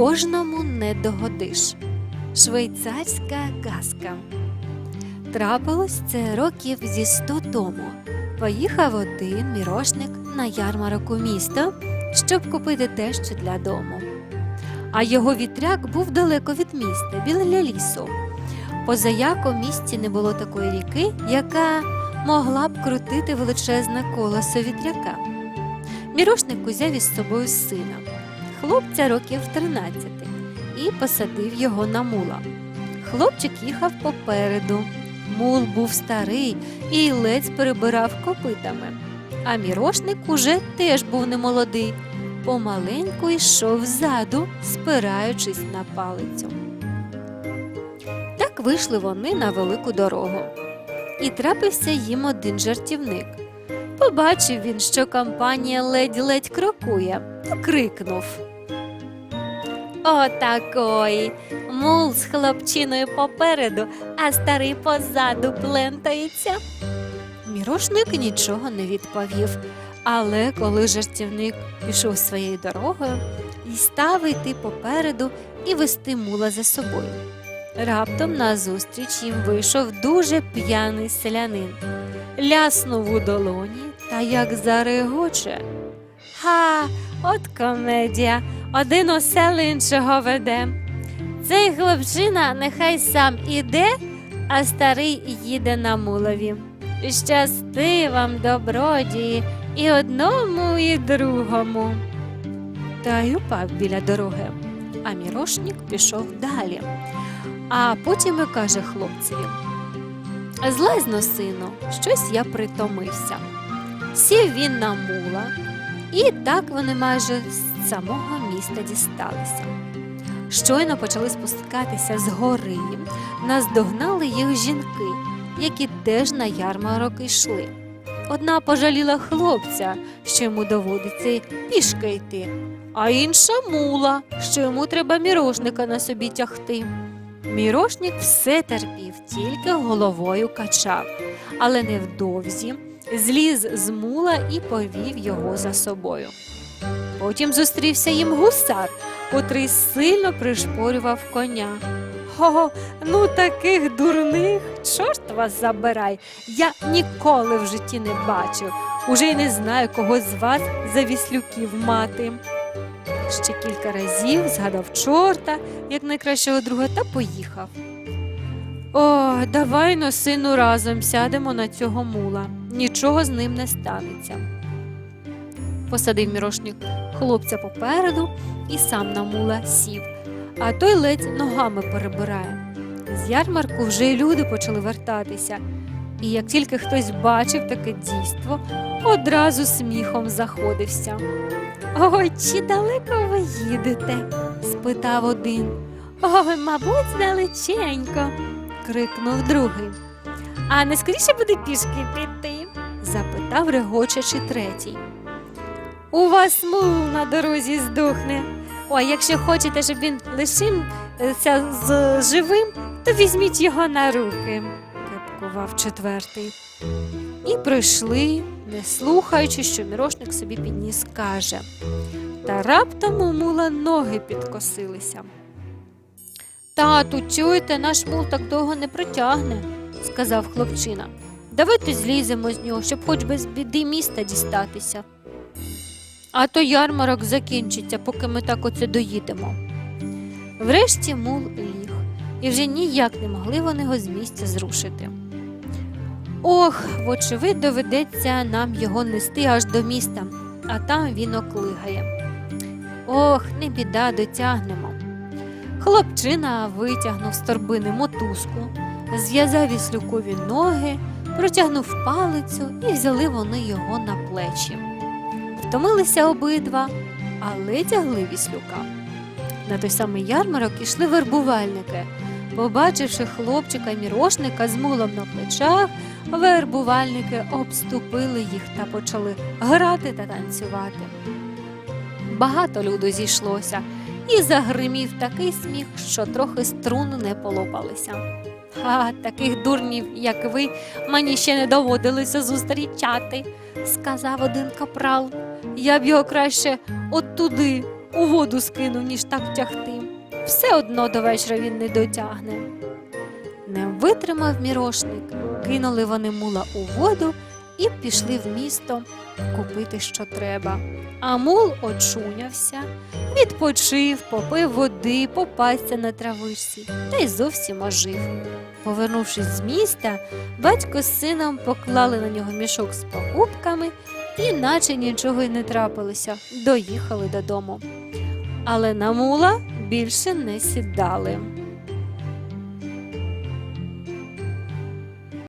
кожному не догодиш. Швейцарська казка. Трапилось це років зі сто тому. Поїхав один мірошник на ярмарок у місто, щоб купити дещо для дому. А його вітряк був далеко від міста, біля лісу. Позаяк у місті не було такої ріки, яка могла б крутити величезне колесо вітряка. Мірошник узяв із собою сина, хлопця років 13, і посадив його на мула. Хлопчик їхав попереду. Мул був старий і ледь перебирав копитами. А мірошник уже теж був немолодий, помаленьку йшов ззаду, спираючись на палицю. Так вийшли вони на велику дорогу. І трапився їм один жартівник. Побачив він, що компанія ледь-ледь крокує, то крикнув. Отакої. Мул з хлопчиною попереду, а старий позаду плентається. Мірошник нічого не відповів, але коли жартівник пішов своєю дорогою і став йти попереду і вести мула за собою. Раптом назустріч їм вийшов дуже п'яний селянин, ляснув у долоні та як зарегоче. Ха, от комедія, один осел іншого веде. Цей хлопчина нехай сам іде, а старий їде на мулові. Щасти вам, добродії, і одному, і другому. Та й упав біля дороги, а мірошник пішов далі. А потім і каже хлопцеві: Злезно, сину, щось я притомився. Сів він на мула, і так вони майже з самого міста дісталися. Щойно почали спускатися з гори, наздогнали їх жінки, які теж на ярмарок йшли. Одна пожаліла хлопця, що йому доводиться пішки йти, а інша мула, що йому треба мірошника на собі тягти. Мірошник все терпів, тільки головою качав, але невдовзі зліз з мула і повів його за собою. Потім зустрівся їм гусар, котрий сильно пришпорював коня. О, ну таких дурних, чорт вас забирай. Я ніколи в житті не бачив. Уже й не знаю, кого з вас за віслюків мати. Ще кілька разів згадав чорта, як найкращого друга, та поїхав. О, давай но, сину, разом сядемо на цього мула. Нічого з ним не станеться. Посадив мірошник хлопця попереду і сам на мула сів, а той ледь ногами перебирає. З ярмарку вже й люди почали вертатися, і як тільки хтось бачив таке дійство, одразу сміхом заходився. Ой, чи далеко ви їдете? спитав один. Ой, мабуть, далеченько, крикнув другий. А не скоріше буде пішки піти? запитав регочачи третій. У вас мул на дорозі здохне. Ой, якщо хочете, щоб він лишився з живим, то візьміть його на руки, кепкував четвертий. І прийшли, не слухаючи, що мірошник собі підніс каже. Та раптом у мула ноги підкосилися. Тату, чуєте, наш мул так довго не протягне, сказав хлопчина. Давайте зліземо з нього, щоб хоч без біди міста дістатися. А то ярмарок закінчиться, поки ми так оце доїдемо. Врешті мул ліг, і вже ніяк не могли вони його з місця зрушити. Ох, вочевидь, доведеться нам його нести аж до міста, а там він оклигає. Ох, не біда, дотягнемо. Хлопчина витягнув з торбини мотузку, зв'язав віслюкові ноги, протягнув палицю і взяли вони його на плечі. Втомилися обидва, але тягли віслюка. На той самий ярмарок ішли вербувальники. Побачивши хлопчика мірошника з мулом на плечах, вербувальники обступили їх та почали грати та танцювати. Багато люду зійшлося, і загримів такий сміх, що трохи струн не полопалися. А таких дурнів, як ви, мені ще не доводилося зустрічати, сказав один капрал. Я б його краще от туди у воду скинув, ніж так тягти. Все одно до вечора він не дотягне. Не витримав мірошник, кинули вони мула у воду і пішли в місто купити, що треба. А мул очунявся, відпочив, попив води, попасться на травичці та й зовсім ожив. Повернувшись з міста, батько з сином поклали на нього мішок з покупками і, наче нічого й не трапилося, доїхали додому. Але на мула більше не сідали.